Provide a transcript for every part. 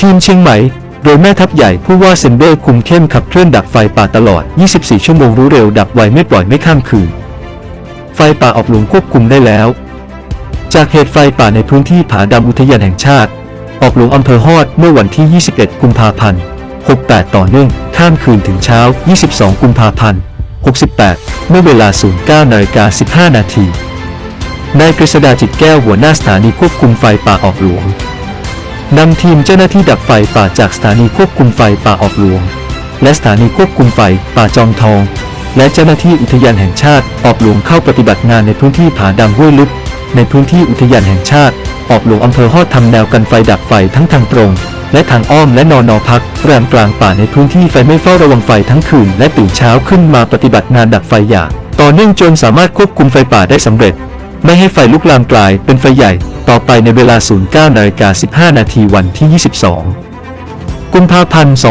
ทีมเชียงใหม่ โดยแม่ทัพใหญ่ผู้ว่าเซนเบ้คุมเข้มขับเคลื่อนดับไฟป่าตลอด 24 ชั่วโมงรู้เร็วดับไวไม่ปล่อยไม่ข้ามคืน ไฟป่าออกหลวงควบคุมได้แล้ว จากเหตุไฟป่าในพื้นที่ผาดำอุทยานแห่งชาติ ออกหลวงอำเภอฮอดเมื่อวันที่ 21 กุมภาพันธ์ 68 ต่อเนื่องข้ามคืนถึงเช้า 22 กุมภาพันธ์ 68 เมื่อเวลา 09นาฬิกา15 นาทีนายกฤษดาจิตแก้วหัวหน้าสถานีควบคุมไฟป่าออกหลวง นำทีมเจ้าหน้าที่ดับไฟป่าจากสถานีควบคุมไฟป่าออกหลวง และสถานีควบคุมไฟป่าจอมทอง และเจ้าหน้าที่อุทยานแห่งชาติออกหลวงเข้าปฏิบัติงานในพื้นที่ผาดำห้วยลึก ในพื้นที่อุทยานแห่งชาติ ออกหลวงอำเภอฮอดทำแนวกันไฟดับไฟทั้งทางตรง และทางอ้อมและนอนอพักแรมกลางป่าในพื้นที่ไฟไม่เฝ้าระวังไฟทั้งคืน และตื่นเช้าขึ้นมาปฏิบัติงานดับไฟอย่างต่อเนื่องจนสามารถควบคุมไฟป่าได้สำเร็จ ไม่ให้ไฟลุกลามกลายเป็นไฟใหญ่ ต่อไปในเวลา 09นาฬิกา15 นาทีวันที่ 22 กุมภาพันธ์ 2568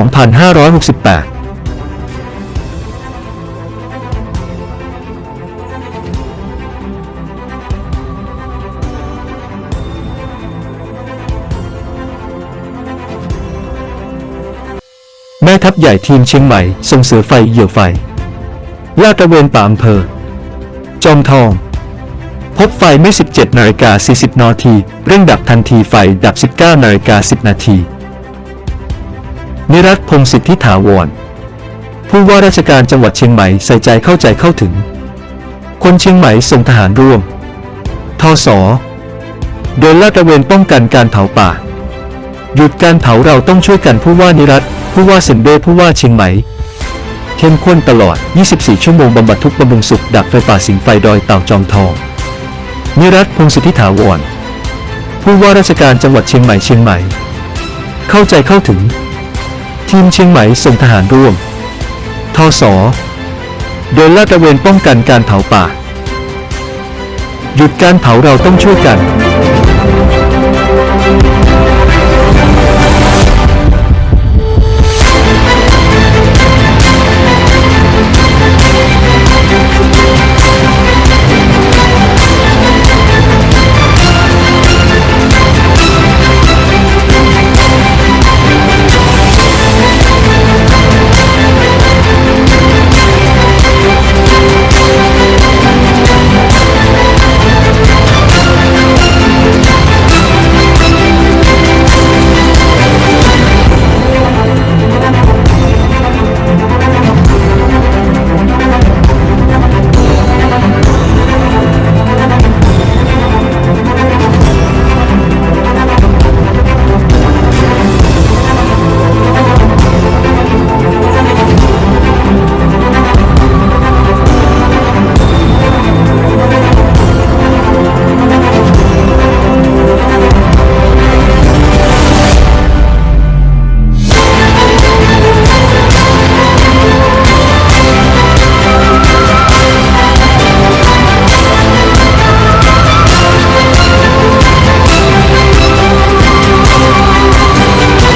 แม่ทัพใหญ่ทีมเชียงใหม่ส่งเสือไฟเหยี่ยวไฟ ลาดตระเวนป่าอำเภอ จอมทอง พบไฟไม่17นาฬิกา40นาทีเร่งดับทันทีไฟดับ 19นาฬิกา10นาทีนิรัตพงศิทธิถาวร ผู้ว่าราชการจังหวัดเชียงใหม่ใส่ใจเข้าใจเข้าถึง คนเชียงใหม่ส่งทหารร่วม ทศเดินลาดตระเวนป้องกันการเผาป่า หยุดการเผาเราต้องช่วยกันผู้ว่านิรัตผู้ว่าเซนเบผู้ว่าเชียงใหม่เข้มข้นตลอด 24 ชั่วโมงบำบัดทุกบำรุงสุขดับไฟป่าสิงไฟดอยเต่าจอมทอง นิรัตพงศ์สิทธิถาวร ผู้ว่าราชการจังหวัดเชียงใหม่เชียงใหม่ เข้าใจเข้าถึง ทีมเชียงใหม่ส่งทหารร่วม ทศเดินลาดตระเวนป้องกันการเผาป่า หยุดการเผาเราต้องช่วยกัน